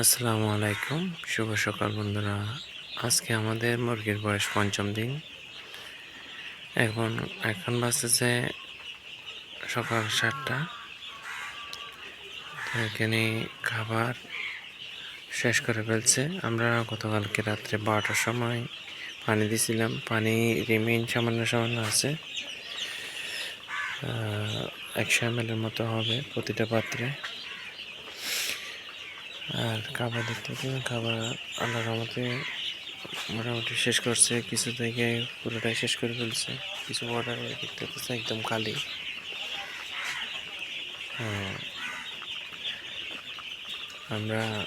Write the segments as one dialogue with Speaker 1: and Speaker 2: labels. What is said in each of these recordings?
Speaker 1: আসসালামু আলাইকুম। শুভ সকাল বন্ধুরা। আজকে আমাদের মুরগির বয়স পঞ্চম দিন। এখন এখন বাজতেছে সকাল সাতটা। এখানে খাবার শেষ করে ফেলছে। আমরা গতকালকে রাত্রে বারোটার সময় পানি দিছিলাম। পানি রিমেইন সামান্য সামান্য আছে। একশো এম মতো হবে প্রতিটা পাত্রে। আর খাবার দেখতে পাচ্ছেন খাবার আল্লাহ রহমতে মোটামুটি শেষ করছে। কিছু জায়গায় পুরোটাই শেষ করে ফেলছে। কিছু অর্ডার দেখতে পাচ্ছে একদম খালি। হ্যাঁ। আমরা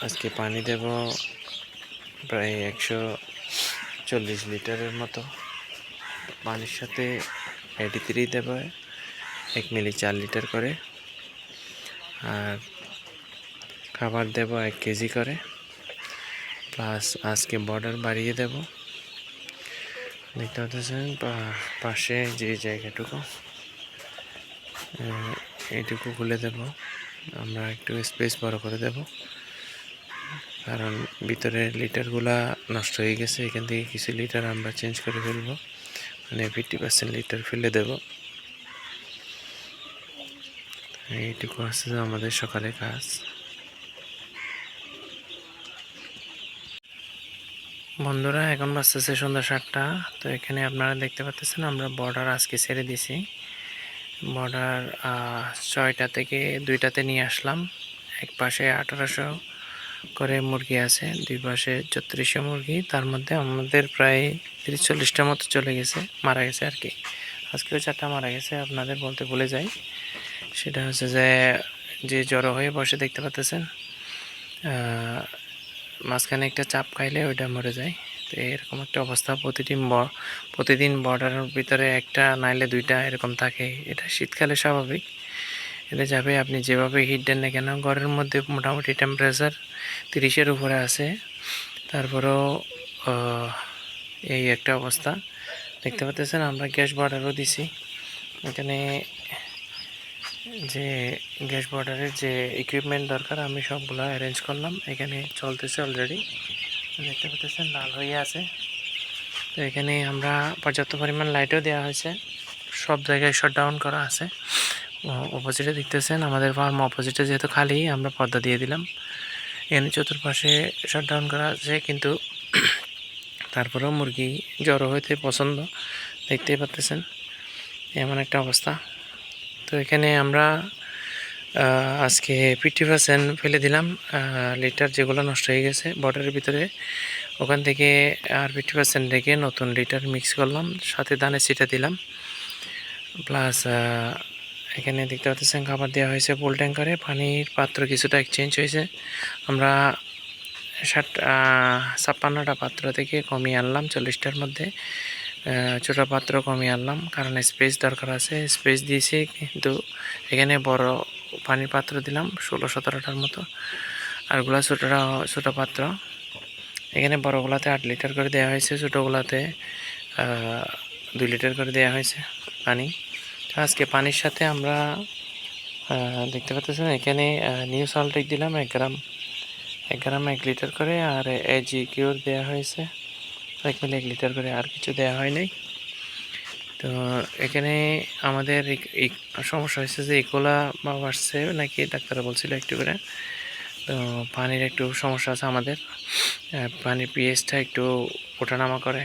Speaker 1: আজকে পানি দেব প্রায় একশো চল্লিশ লিটারের মতো। পানির সাথে এইটি থ্রি দেব, এক মিলি চার লিটার করে। আর খাবার দেব এক কেজি করে প্লাস আজকে বর্ডার বাড়িয়ে দেব। দেখতে পাচ্ছেন পাশে যে জায়গাটুকু এইটুকু খুলে দেব। আমরা একটু স্পেস বড় করে দেব, কারণ ভিতরে লিটারগুলা নষ্ট হয়ে গেছে, এখান থেকে কিছু লিটার আমরা চেঞ্জ করে ফেলব। মানে ফিফটি পার্সেন্ট লিটার ফেলে দেব। এইটুকু আছে আমাদের সকালে কাজ। বন্ধুরা, এখন বাজতেছে সন্ধ্যা সাতটা, তো এখানে আপনারা দেখতে পাচ্ছেন আমরা বর্ডার আজকে ছেড়ে দিছি। বর্ডার ছয়টা থেকে দুইটাতে নিয়ে আসলাম। এক পাশে আঠারোশো করে মুরগি আছে, দুই পাশে ছত্রিশশো মুরগি। তার মধ্যে আমাদের প্রায় তিরিশ চল্লিশটার মতো চলে গেছে, মারা গেছে আর কি। আজকেও চারটা মারা গেছে, আপনাদের বলতে ভুলে যাই। সেটা হচ্ছে যে যে জড়ো হয়ে বসে দেখতে পাচ্ছেন মাঝখানে একটা চাপ খাইলে ওইটা মরে যায়। তো এরকম একটা অবস্থা। প্রতিদিন প্রতিদিন বর্ডারের ভিতরে একটা, নাইলে দুইটা এরকম থাকে। এটা শীতকালে স্বাভাবিক। এটা যাবে, আপনি যেভাবে হিট দেন না কেন, ঘরের মধ্যে মোটামুটি টেম্পারেচার তিরিশের উপরে আছে। তারপরেও এই একটা অবস্থা। দেখতে পাচ্ছেন, আমরা গ্যাস বর্ডারও দিছি। এখানে যে গ্যাস বর্ডারের যে ইকুইপমেন্ট দরকার, আমি সবগুলো অ্যারেঞ্জ করলাম। এখানে চলতেছে অলরেডি দেখতে পাচ্ছেন, লাল হয়ে আছে। তো এখানে আমরা পর্যাপ্ত পরিমাণ লাইটও দেওয়া হয়েছে। সব জায়গায় শট ডাউন করা আছে। অপোজিটে দেখতেছেন, আমাদের ফার্ম অপোজিটে যেহেতু খালি, আমরা পর্দা দিয়ে দিলাম। এখানে চতুর্পাশে শট ডাউন করা আছে, কিন্তু তারপরেও মুরগি জড়ো হইতে পছন্দ। দেখতেই পাচ্তেছেন এমন একটা অবস্থা। তো এখানে আমরা আজকে ফিফটি পার্সেন্ট ফেলে দিলাম লিটার যেগুলো নষ্ট হয়ে গেছে বর্ডারের ভিতরে। ওখান থেকে আর ফিফটি পার্সেন্ট রেখে নতুন লিটার মিক্স করলাম, সাথে দানে সিটা দিলাম। প্লাস এখানে দেখতে পাচ্ছেন খাবার দেওয়া হয়েছে পোল ট্যাঙ্কারে পানির পাত্র কিছুটা এক্সচেঞ্জ হয়েছে। আমরা ষাট ছাপ্পান্নটা পাত্র থেকে কমিয়ে আনলাম চল্লিশটার মধ্যে। ছোটো পাত্র কমিয়ে আনলাম, কারণ স্পেস দরকার আছে। স্পেস দিয়েছি, কিন্তু এখানে বড় পানির পাত্র দিলাম, ষোলো সতেরোটার মতো। আরগুলা ছোটোটা ছোটো পাত্র। এখানে বড়গুলাতে আট লিটার করে দেওয়া হয়েছে, ছোটোগুলাতে দুই লিটার করে দেওয়া হয়েছে পানি। তো আজকে পানির সাথে আমরা দেখতে পাচ্ছেন, এখানে নিউ সল্টেক দিলাম, এক গ্রাম এক গ্রাম এক লিটার করে, আর এজি কিউর দেওয়া হয়েছে। এক মিলে এক লিটার করে আর কিছু দেওয়া হয় নাই। তো এখানে আমাদের সমস্যা হয়েছে যে ইকোলা বা বাড়ছে নাকি ডাক্তাররা বলছিল একটু করে। তো পানির একটু সমস্যা আছে আমাদের। পানির পিএইচটা একটু ওঠানামা করে।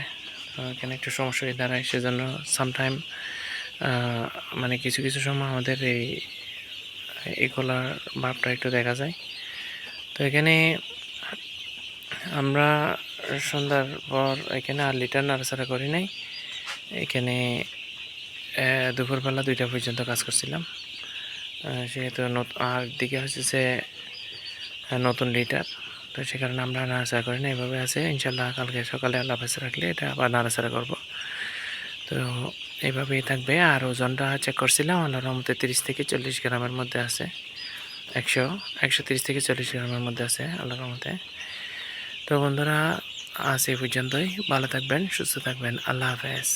Speaker 1: এখানে একটু সমস্যা হয়ে দাঁড়ায়, সেজন্য সামটাইম মানে কিছু কিছু সময় আমাদের এই ইকোলার ভাবটা একটু দেখা যায়। তো এখানে আমরা সন্ধ্যার পর এখানে আর লিটার নাড়াচাড়া করি নাই। এখানে দুপুরবেলা দুইটা পর্যন্ত কাজ করছিলাম। সেহেতু আর দিকে হচ্ছে যে নতুন লিটার। তো সে কারণে আমরা নাড়াচাড়া করি না এভাবে আছে। ইনশাল্লাহ কালকে সকালে আল্লাহ ভেসে রাখলে এটা আবার নাড়াচাড়া করব। তো এইভাবেই থাকবে। আর ওজনটা চেক করছিলাম, আল্লাহর রহমতে তিরিশ থেকে চল্লিশ গ্রামের মধ্যে আছে। একশো একশো তিরিশ থেকে চল্লিশ গ্রামের মধ্যে আছে, আল্লাহর রহমতে। তো বন্ধুরা আজ এই পর্যন্তই। ভালো থাকবেন সুস্থ থাকবেন। আল্লাহ হাফেজ।